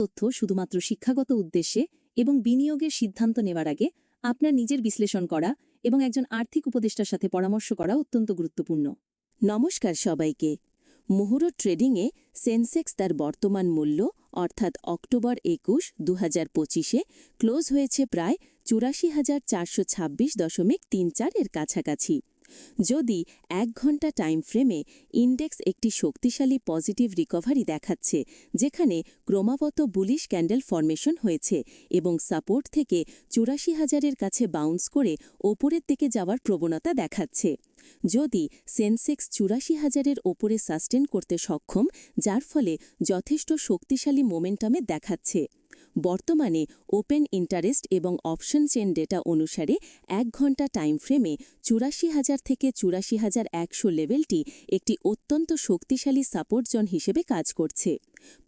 তথ্য শুধুমাত্র শিক্ষাগত উদ্দেশ্যে এবং বিনিয়োগের সিদ্ধান্ত নেওয়ার আগে আপনার নিজের বিশ্লেষণ করা এবং একজন আর্থিক উপদেষ্টার সাথে পরামর্শ করা অত্যন্ত গুরুত্বপূর্ণ। নমস্কার সবাইকে। মুহুরো ট্রেডিংয়ে সেন্সেক্স তার বর্তমান মূল্য, অর্থাৎ অক্টোবর একুশ দু হাজার পঁচিশে, ক্লোজ হয়েছে প্রায় চুরাশি হাজার চারশো ছাব্বিশ দশমিক তিন চারের কাছাকাছি। যদি এক ঘণ্টা টাইম ফ্রেমে ইন্ডেক্স একটি শক্তিশালী পজিটিভ রিকভারি দেখাচ্ছে, যেখানে ক্রমাগত বুলিশ ক্যান্ডেল ফরমেশন হয়েছে এবং সাপোর্ট থেকে চুরাশি হাজারের কাছে বাউন্স করে ওপরের দিকে যাওয়ার প্রবণতা দেখাচ্ছে। যদি সেন্সেক্স চুরাশি হাজারের ওপরে সাস্টেন করতে সক্ষম, যার ফলে যথেষ্ট শক্তিশালী মোমেন্টামে দেখাচ্ছে। বর্তমানে ওপেন ইন্টারেস্ট এবং অপশন চেন ডেটা অনুসারে এক ঘণ্টা টাইম ফ্রেমে চুরাশি হাজার থেকে চুরাশি হাজার একশো লেভেলটি একটি অত্যন্ত শক্তিশালী সাপোর্ট জোন হিসেবে কাজ করছে।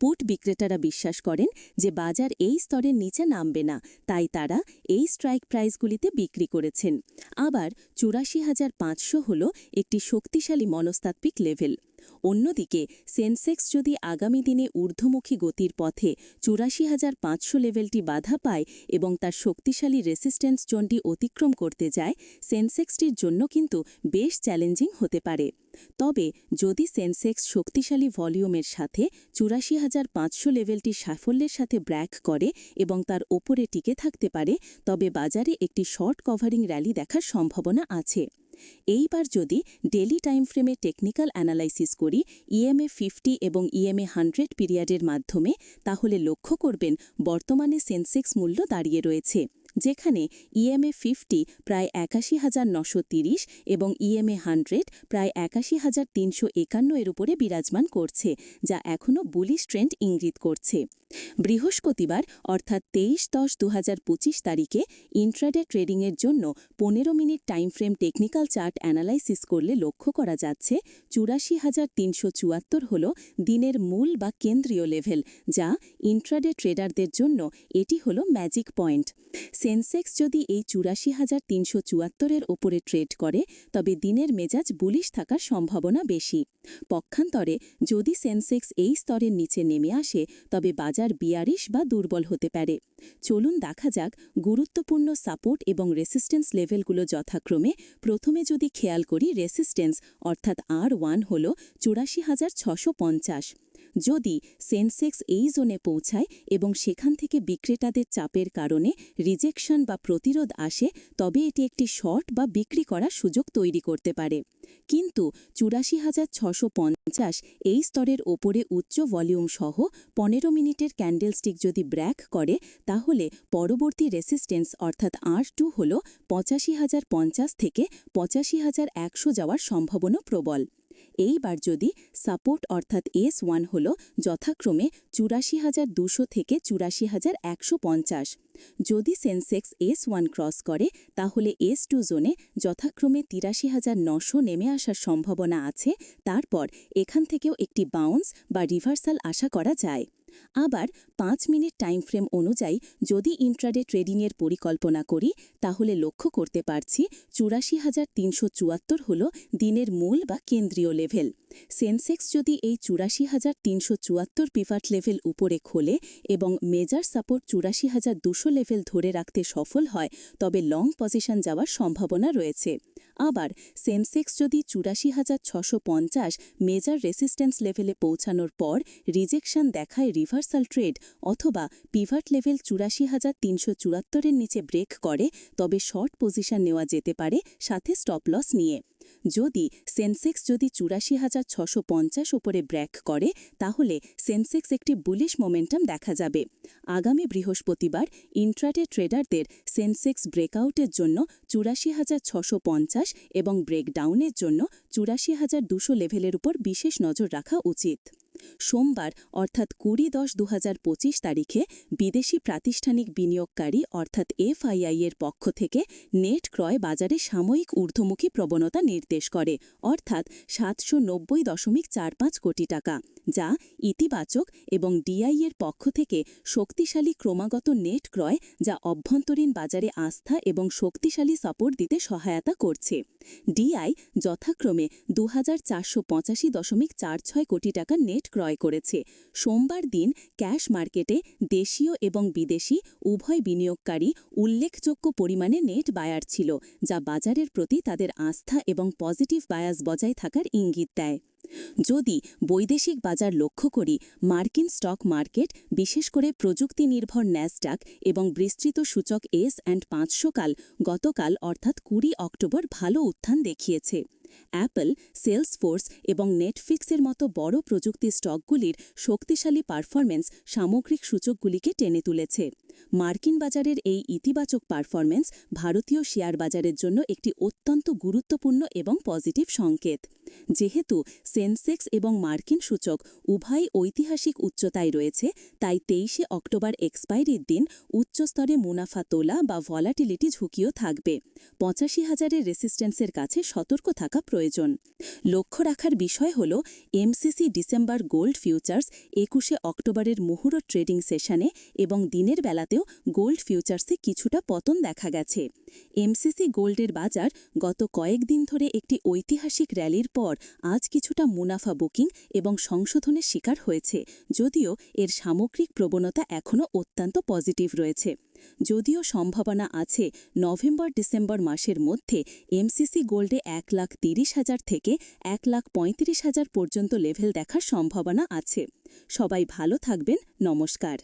পুট বিক্রেতারা বিশ্বাস করেন যে বাজার এই স্তরের নিচে নামবে না, তাই তারা এই স্ট্রাইক প্রাইসগুলিতে বিক্রি করেছেন। আবার চুরাশি হাজার পাঁচশো হল একটি শক্তিশালী মনস্তাত্ত্বিক লেভেল। অন্যদিকে, সেন্সেক্স যদি আগামী দিনে ঊর্ধ্বমুখী গতির পথে চুরাশি হাজার পাঁচশো লেভেলটি বাধা পায় এবং তার শক্তিশালী রেসিস্ট্যান্স জোনটি অতিক্রম করতে যায়, সেন্সেক্সটির জন্য কিন্তু বেশ চ্যালেঞ্জিং হতে পারে। তবে, যদি সেন্সেক্স শক্তিশালী ভলিউমের সাথে চুরাশি হাজার পাঁচশো লেভেলটি সাফল্যের সাথে ব্র্যাক করে এবং তার ওপরে টিকে থাকতে পারে, তবে বাজারে একটি শর্ট কভারিং র্যালি দেখার সম্ভাবনা আছে। এইবার যদি ডেলি টাইম ফ্রেমে টেকনিক্যাল অ্যানালাইসিস করি ইএমএ ফিফটি এবং ইএমএ হান্ড্রেড পিরিয়ডের মাধ্যমে, তাহলে লক্ষ্য করবেন বর্তমানে সেন্সেক্স মূল্য দাঁড়িয়ে রয়েছে, যেখানে ইএমএ ফিফটি প্রায় একাশি হাজার নশো তিরিশ এবং ইএমএ হান্ড্রেড প্রায় একাশি হাজার তিনশো একান্ন এর উপরে বিরাজমান করছে, যা এখনও বুলিশ ট্রেন্ড ইঙ্গিত করছে। বৃহস্পতিবার, অর্থাৎ তেইশ দশ দু তারিখে ইন্ট্রাডে ট্রেডিংয়ের জন্য পনেরো minute time frame technical chart analysis করলে লক্ষ্য করা যাচ্ছে চুরাশি হাজার তিনশো চুয়াত্তর হল দিনের মূল বা কেন্দ্রীয় লেভেল, যা ইন্ট্রাডে ট্রেডারদের জন্য এটি হল ম্যাজিক পয়েন্ট। সেন্সেক্স যদি এই চুরাশি হাজার তিনশো চুয়াত্তরের ওপরে ট্রেড করে, তবে দিনের মেজাজ বুলিশ থাকার সম্ভাবনা বেশি। পক্ষান্তরে যদি সেন্সেক্স এই স্তরের নিচে নেমে আসে, তবে বাজার বিয়ারিশ বা দুর্বল হতে পারে। চলুন দেখা যাক গুরুত্বপূর্ণ সাপোর্ট এবং রেসিস্টেন্স লেভেলগুলো যথাক্রমে। প্রথমে যদি খেয়াল করি রেসিস্টেন্স অর্থাৎ আর ওয়ান হল চুরাশি হাজার ছশো পঞ্চাশ। যদি সেন্সেক্স এই জোনে পৌঁছায় এবং সেখান থেকে বিক্রেতাদের চাপের কারণে রিজেকশন বা প্রতিরোধ আসে, তবে এটি একটি শর্ট বা বিক্রি করার সুযোগ তৈরি করতে পারে। কিন্তু চুরাশি হাজার ছশো পঞ্চাশ এই স্তরের ওপরে উচ্চ ভলিউম সহ পনেরো মিনিটের ক্যান্ডেলস্টিক যদি ব্র্যাক করে, তাহলে পরবর্তী রেসিস্টেন্স অর্থাৎ আর টু হল পঁচাশি হাজার পঞ্চাশ থেকে পঁচাশি হাজার একশো যাওয়ার সম্ভাবনা প্রবল। এইবার যদি সাপোর্ট অর্থাৎ এস ওয়ান হল যথাক্রমে চুরাশি হাজার দুশো থেকে চুরাশি হাজার একশো পঞ্চাশ। যদি সেন্সেক্স এস ওয়ান ক্রস করে, তাহলে এস টু জোনে যথাক্রমে তিরাশি হাজার নশো নেমে আসার সম্ভাবনা আছে। তারপর এখান থেকেও একটি বাউন্স বা রিভার্সাল আশা করা যায়। আবার পাঁচ মিনিট টাইম ফ্রেম অনুযায়ী যদি ইন্ট্রাডে ট্রেডিংয়ের পরিকল্পনা করি, তাহলে লক্ষ্য করতে পারছি চুরাশি হাজার তিনশো চুয়াত্তর হল দিনের মূল বা কেন্দ্রীয় লেভেল। সেন্সেক্স যদি এই চুরাশি হাজার তিনশো চুয়াত্তর পিভাট লেভেল উপরে খোলে এবং মেজার সাপোর্ট চুরাশি হাজার দুশো লেভেল ধরে রাখতে সফল হয়, তবে লং পজিশন যাওয়ার সম্ভাবনা রয়েছে। আবার, সেন্সেক্স যদি চুরাশি হাজার ছশো পঞ্চাশ মেজার রেসিস্ট্যান্স লেভেলে পৌঁছানোর পর রিজেকশন দেখায় রিভার্সাল ট্রেড অথবা পিভাট লেভেল চুরাশি হাজার তিনশো চুয়াত্তরের নিচে ব্রেক করে, তবে শর্ট পজিশন নেওয়া যেতে পারে সাথে স্টপ লস নিয়ে। যদি সেন্সেক্স যদি চুরাশি হাজার ছশো পঞ্চাশ ওপরে ব্র্যাক করে, তাহলে সেন্সেক্স একটি বুলিশ মোমেন্টাম দেখা যাবে। আগামী বৃহস্পতিবার ইন্ট্রাডে ট্রেডারদের সেন্সেক্স ব্রেকআউটের জন্য চুরাশি হাজার ছশো পঞ্চাশ এবং ব্রেকডাউনের জন্য চুরাশি হাজার দুশো লেভেলের উপর বিশেষ নজর রাখা উচিত। সোমবার, অর্থাৎ কুড়ি দশ দু তারিখে বিদেশি প্রাতিষ্ঠানিক বিনিয়োগকারী, অর্থাৎ এফআইআই এর পক্ষ থেকে নেট ক্রয় বাজারে সাময়িক ঊর্ধ্বমুখী প্রবণতা নির্দেশ করে, অর্থাৎ সাতশো নব্বই দশমিক চার পাঁচ কোটি টাকা, যা ইতিবাচক এবং ডিআই এর পক্ষ থেকে শক্তিশালী ক্রমাগত নেট ক্রয়, যা অভ্যন্তরীণ বাজারে আস্থা এবং শক্তিশালী সাপোর্ট দিতে সহায়তা করছে। ডিআই যথাক্রমে দু হাজার চারশো পঁচাশি দশমিক চার ছয় কোটি টাকা নেট ক্রয় করেছে। সোমবার দিন ক্যাশ মার্কেটে দেশীয় এবং বিদেশি উভয় বিনিয়োগকারী উল্লেখযোগ্য পরিমাণে নেট বায়ার ছিল, যা বাজারের প্রতি তাদের আস্থা এবং পজিটিভ বায়াস বজায় থাকার ইঙ্গিত দেয়। যদি বৈদেশিক বাজার লক্ষ্য করি, মার্কিন স্টক মার্কেট, বিশেষ করে প্রযুক্তি নির্ভর ন্যাসডাক এবং বিস্তৃত সূচক এস অ্যান্ড পাঁচশো কাল গতকাল অর্থাৎ কুড়ি অক্টোবর ভালো উত্থান দেখিয়েছে। অ্যাপল সেলসফোর্স এবং নেটফ্লিক্সের মতো বড় প্রযুক্তি স্টকগুলির শক্তিশালী পারফরম্যান্স সামগ্রিক সূচকগুলিকে টেনে তুলেছে। মার্কিন বাজারের এই ইতিবাচক পারফরম্যান্স ভারতীয় শেয়ার বাজারের জন্য একটি অত্যন্ত গুরুত্বপূর্ণ এবং পজিটিভ সংকেত। যেহেতু সেন্সেক্স এবং মার্কিন সূচক উভয় ঐতিহাসিক উচ্চতায় রয়েছে, তাই তেইশে অক্টোবর এক্সপায়ারির দিন উচ্চস্তরে মুনাফা তোলা বা ভলাটিলিটি ঝুঁকিও থাকবে। পঁচাশি হাজারের রেসিস্ট্যান্সের কাছে সতর্ক থাকা প্রয়োজন। লক্ষ্য রাখার বিষয় হল, এমসিসি ডিসেম্বর গোল্ড ফিউচার্স একুশে অক্টোবরের মুহুরো ট্রেডিং সেশনে এবং দিনের বেলাতেও গোল্ড ফিউচার্সে কিছুটা পতন দেখা গেছে। এমসিসি গোল্ডের বাজার গত কয়েকদিন ধরে একটি ঐতিহাসিক র্যালির পর আজ কিছুটা মুনাফা বুকিং এবং সংশোধনের শিকার হয়েছে, যদিও এর সামগ্রিক প্রবণতা এখনও অত্যন্ত পজিটিভ রয়েছে। যদিও সম্ভাবনা আছে, নভেম্বর ডিসেম্বর মাসের মধ্যে এমসিসি গোল্ডে এক লাখ তিরিশ হাজার থেকে এক লাখ পঁয়ত্রিশ হাজার পর্যন্ত লেভেল দেখার সম্ভাবনা আছে। সবাই ভালো থাকবেন, নমস্কার।